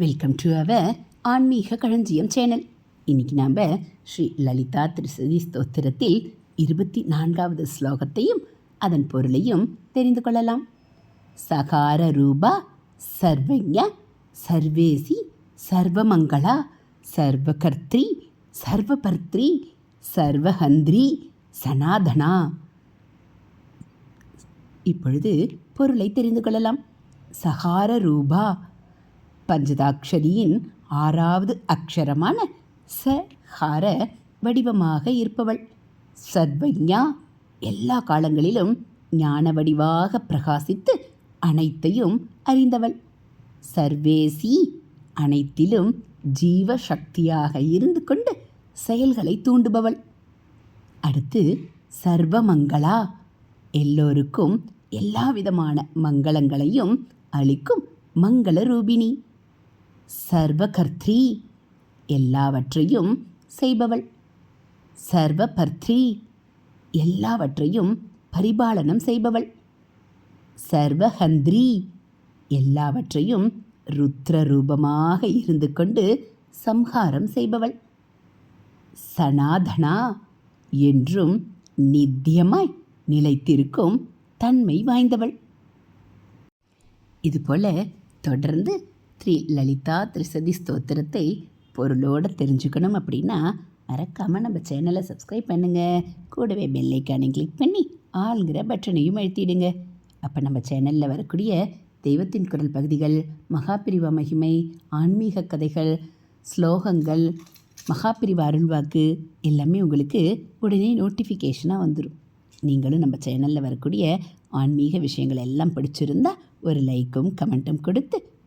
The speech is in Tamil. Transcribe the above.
வெல்கம் டு அவர் ஆன்மீக களஞ்சியம் சேனல் இன்னைக்கு நாம் ஸ்ரீ லலிதா திருசதி ஸ்தோத்திரத்தில் இருபத்தி நான்காவது ஸ்லோகத்தையும் அதன் பொருளையும் தெரிந்து கொள்ளலாம். சகார ரூபா சர்வஜ சர்வேசி சர்வமங்களா சர்வகர்த்ரி சர்வபர்த்ரி சர்வஹந்திரி சனாதனா. இப்பொழுது பொருளை தெரிந்து கொள்ளலாம். சகார ரூபா பஞ்சதாட்சரியின் ஆறாவது அக்ஷரமான ச ஹார வடிவமாக இருப்பவள். சர்வஞா எல்லா காலங்களிலும் ஞான வடிவாக பிரகாசித்து அனைத்தையும் அறிந்தவள். சர்வேசி அனைத்திலும் ஜீவ சக்தியாக இருந்து கொண்டு செயல்களை தூண்டுபவள். அடுத்து சர்வமங்களா எல்லோருக்கும் எல்லா விதமான மங்களங்களையும் அளிக்கும் மங்கள ரூபிணி சர்வகர்த்ரி எல்லாவற்றையும் செய்பவள். சர்வபர்த்ரி எல்லாவற்றையும் பரிபாலனம் செய்பவள். சர்வஹந்திரி எல்லாவற்றையும் ருத்ர ரூபமாக இருந்து கொண்டு சம்ஹாரம் செய்பவள். சனாதனா என்றும் நித்தியமாய் நிலைத்திருக்கும் தன்மை வாய்ந்தவள். இதுபோல் தொடர்ந்து ஸ்ரீ லலிதா திரிசதி ஸ்தோத்திரத்தை பொருளோடு தெரிஞ்சுக்கணும் அப்படின்னா மறக்காமல் நம்ம சேனலை சப்ஸ்கிரைப் பண்ணுங்கள் கூடவே பெல்லைக்கானை கிளிக் பண்ணி ஆளுங்கிற பட்டனையும் அழுத்திடுங்க. அப்போ நம்ம சேனலில் வரக்கூடிய தெய்வத்தின் குரல் பகுதிகள் மகாபிரிவ மகிமை ஆன்மீக கதைகள் ஸ்லோகங்கள் மகாபிரிவ அருள்வாக்கு எல்லாமே உங்களுக்கு உடனே நோட்டிஃபிகேஷனாக வந்துடும் நீங்களும் நம்ம சேனலில் வரக்கூடிய ஆன்மீக விஷயங்கள் எல்லாம் பிடிச்சிருந்தா ஒரு லைக்கும் கமெண்ட்டும் கொடுத்து